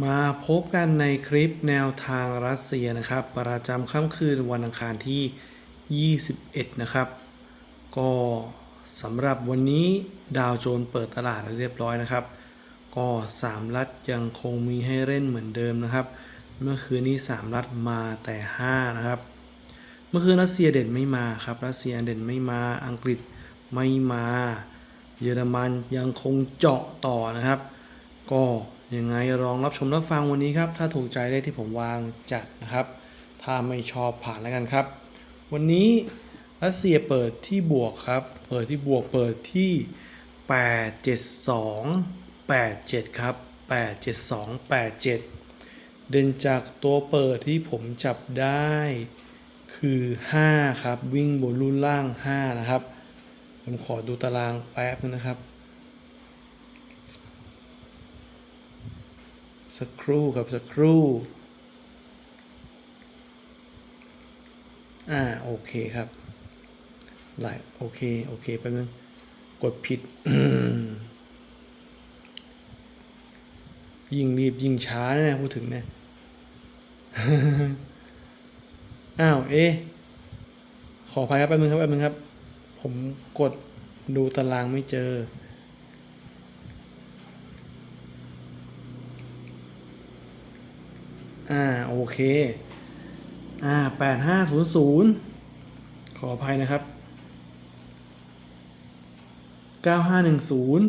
มาพบกันในคลิปแนวทางรัสเซียนะครับ ประจำค่ำคืนวันอังคารที่ 21 นะครับ ก็สำหรับวันนี้ดาวโจนส์เปิดตลาดเรียบร้อยนะครับ ก็ 3 รัฐยังคงมีให้เล่นเหมือนเดิมนะครับ เมื่อคืนนี้ 3 รัฐมาแต่ 5 นะครับ เมื่อคืนรัสเซียเด่นไม่มาครับ รัสเซียเด่นไม่มา อังกฤษไม่มา เยอรมันยังคงเจาะต่อนะครับ ก็ ยังไงลองรับชมรับฟังวันนี้ครับ ถ้าถูกใจได้ที่ผมวางจัดนะครับ ถ้าไม่ชอบผ่านแล้วกันครับ วันนี้รัสเซียเปิดที่บวกครับ เปิดที่บวกเปิดที่ 872 87 ครับ 872 87 เด่นจากตัวเปิดที่ผมจับได้คือ 5 ครับ วิ่งบนรุ่นล่าง 5 นะครับ ผมขอดูตารางแป๊บนึงนะครับ สักครู่ครับสักครู่ อ่า โอเคครับไหลโอเค โอเคแป๊บนึง กดผิด ยิ่งรีบ ยิ่งช้าเนี่ยพูดถึงเนี่ยอ้าว เอ๊ะขออภัยครับแป๊บนึงครับแป๊บนึงครับ ผมกดดูตารางไม่เจอ อ่าโอเค อ่าแปดห้าศูนย์ศูนย์ขออภัยนะครับเก้าห้าหนึ่งศูนย์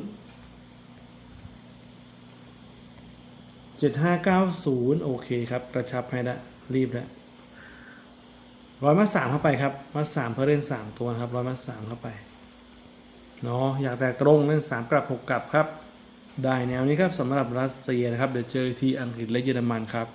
เจ็ดห้าเก้าศูนย์โอเคครับ กระชับให้ละรีบล้วร้อยมาสามเข้าไปครับมาสามเพื่อเล่นสามตัวครับร้อยมาสามเข้าไปเนาะอยากแตกตรงเล่นสามกลับหกกลับครับ ได้แนวนี้ครับสำหรับรัสเซียนะครับ เดี๋ยวเจอที่อังกฤษและเยอรมันครับ